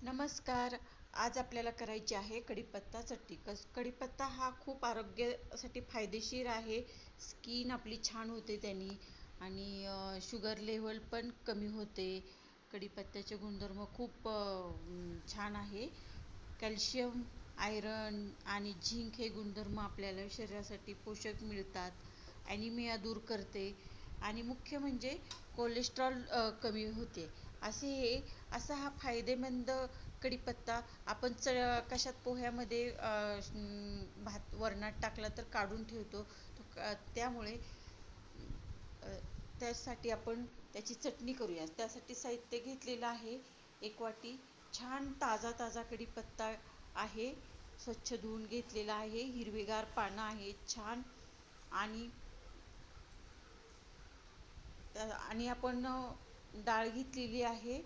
नमस्कार. आज आपल्याला करायची आहे कढीपत्ता चटणी. कस कढीपत्ता हा खूप आरोग्यासाठी फायदेशीर आहे. स्किन आपली छान होते त्यांनी आणि शुगर लेवल पण कमी होते. कढीपत्त्याचे गुणधर्म खूप छान आहे. कॅल्शियम आयरन आणि झिंक हे गुणधर्म आपल्याला शरीरासाठी पोषक मिळतात. ॲनिमिया दूर करते आणि मुख्य म्हणजे कोलेस्ट्रॉल कमी होते. असे हे असा हा फायदेमंद कढीपत्ता आपण च कशात पोह्यामध्ये भात वरणात टाकला तर काढून ठेवतो. तो त्यामुळे त्यासाठी आपण त्याची चटणी करूया. त्यासाठी साहित्य घेतलेलं आहे एक वाटी. छान ताजा ताजा कढीपत्ता आहे. स्वच्छ धुवून घेतलेला आहे. हिरवीगार पानं आहे छान. आणि आणि आपण डाळ घेतलेली आहे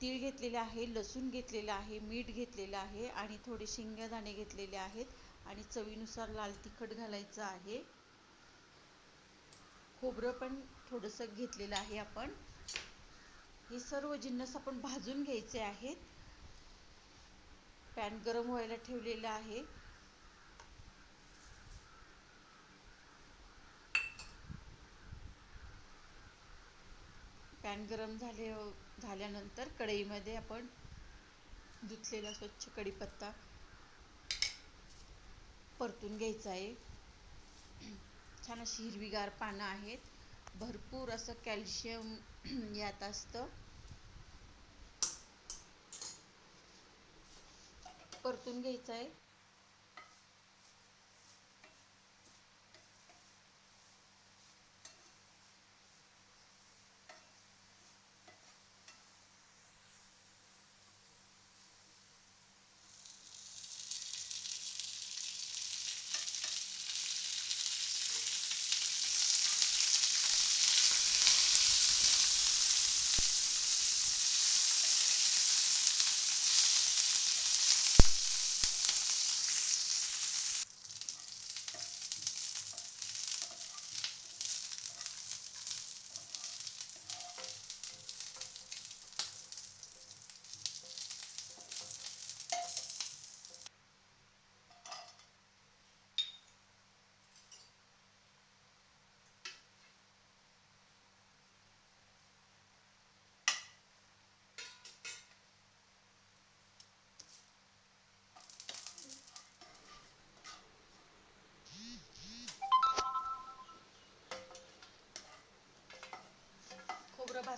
तीळ घेतलेले आहे लसूण घेतलेलं आहे मीठ घेतलेलं आहे आणि थोडे शेंगदाणे घेतलेले आहेत आणि चवीनुसार लाल तिखट घालायचं आहे. खोबरं पण थोडंसं घेतलेलं आहे आपण. हे सर्व जिन्नस आपण भाजून घ्यायचे आहेत. पॅन गरम व्हायला ठेवलेलं आहे. पॅन गरम झाले झाल्यानंतर कढईमध्ये आपण धुतलेला स्वच्छ कढीपत्ता परतून घ्यायचा आहे. छान अशी हिरवीगार पानं आहेत. भरपूर असं कॅल्शियम यात असतं. परतून घ्यायचं आहे.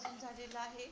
भाजून झालेलं आहे.